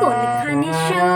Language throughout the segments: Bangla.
কোনখানে সই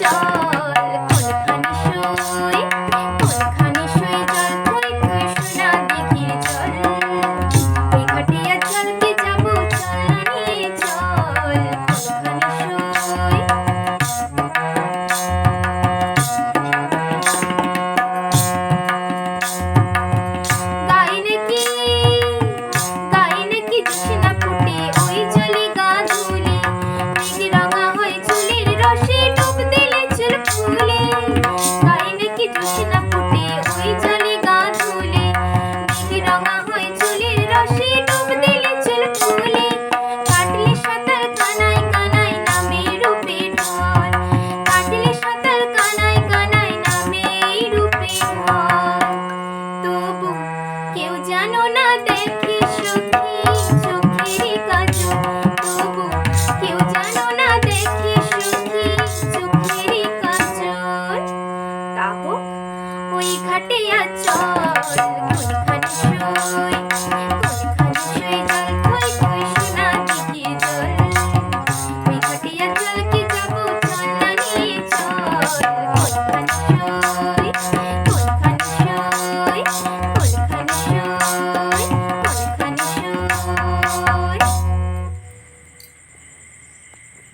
চল কোনখানে Thank you.